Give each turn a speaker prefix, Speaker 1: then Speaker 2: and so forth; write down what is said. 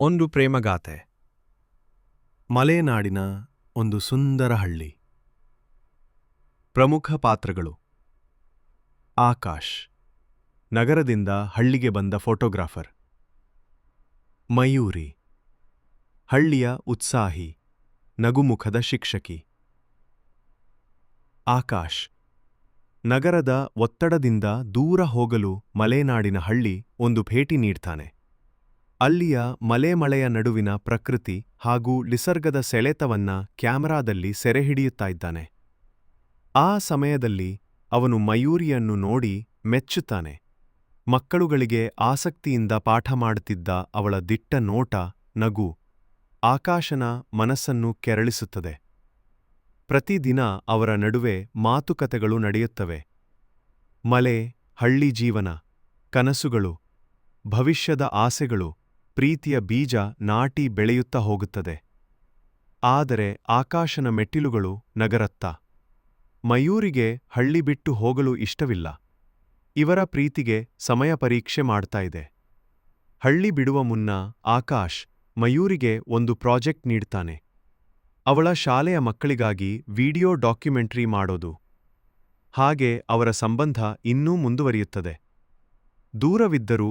Speaker 1: ಒಂದು ಪ್ರೇಮಗಾಥೆ ಮಲೆನಾಡಿನ ಒಂದು ಸುಂದರ ಹಳ್ಳಿ. ಪ್ರಮುಖ ಪಾತ್ರಗಳು. ಆಕಾಶ್. ನಗರದಿಂದ ಹಳ್ಳಿಗೆ ಬಂದ ಫೋಟೋಗ್ರಾಫರ್. ಮಯೂರಿ. ಹಳ್ಳಿಯ ಉತ್ಸಾಹಿ, ನಗುಮುಖದ ಶಿಕ್ಷಕಿ. ಆಕಾಶ್. ನಗರದ ಒತ್ತಡದಿಂದ ದೂರ ಹೋಗಲು ಮಲೆನಾಡಿನ ಹಳ್ಳಿ ಒಂದು ಭೇಟಿ ನೀಡ್ತಾನೆ. ಅಲ್ಲಿಯ ಮಲೆಮಳೆಯ ನಡುವಿನ ಪ್ರಕೃತಿ ಹಾಗೂ ನಿಸರ್ಗದ ಸೆಳೆತವನ್ನ ಕ್ಯಾಮರಾದಲ್ಲಿ ಸೆರೆಹಿಡಿಯುತ್ತಾ ಇದ್ದಾನೆ ಆ ಸಮಯದಲ್ಲಿ ಅವನು ಮಯೂರಿಯನ್ನು ನೋಡಿ ಮೆಚ್ಚುತ್ತಾನೆ. ಮಕ್ಕಳುಗಳಿಗೆ ಆಸಕ್ತಿಯಿಂದ ಪಾಠ ಮಾಡುತ್ತಿದ್ದ ಅವಳ ದಿಟ್ಟ ನೋಟ ನಗು, ಆಕಾಶನ ಮನಸ್ಸನ್ನು ಕೆರಳಿಸುತ್ತದೆ. ಪ್ರತಿದಿನ ಅವರ ನಡುವೆ ಮಾತುಕತೆಗಳು ನಡೆಯುತ್ತವೆ. ಮಲೆ, ಹಳ್ಳಿ ಜೀವನ, ಕನಸುಗಳು, ಭವಿಷ್ಯದ ಆಸೆಗಳು ಪ್ರೀತಿಯ ಬೀಜ ನಾಟಿ ಬೆಳೆಯುತ್ತಾ ಹೋಗುತ್ತದೆ. ಆದರೆ ಆಕಾಶನ ಮೆಟ್ಟಿಲುಗಳು ನಗರತ್ತ. ಮಯೂರಿಗೆ ಹಳ್ಳಿ ಬಿಟ್ಟು ಹೋಗಲು ಇಷ್ಟವಿಲ್ಲ. ಇವರ ಪ್ರೀತಿಗೆ ಸಮಯ ಪರೀಕ್ಷೆ ಮಾಡ್ತಾ ಇದೆ. ಹಳ್ಳಿ ಬಿಡುವ ಮುನ್ನ ಆಕಾಶ್ ಮಯೂರಿಗೆ ಒಂದು ಪ್ರಾಜೆಕ್ಟ್ ನೀಡ್ತಾನೆ. ಅವಳ ಶಾಲೆಯ ಮಕ್ಕಳಿಗಾಗಿ ವಿಡಿಯೋ ಡಾಕ್ಯುಮೆಂಟ್ರಿ ಮಾಡೋದು. ಹಾಗೆ ಅವರ ಸಂಬಂಧ ಇನ್ನೂ ಮುಂದುವರಿಯುತ್ತದೆ. ದೂರವಿದ್ದರೂ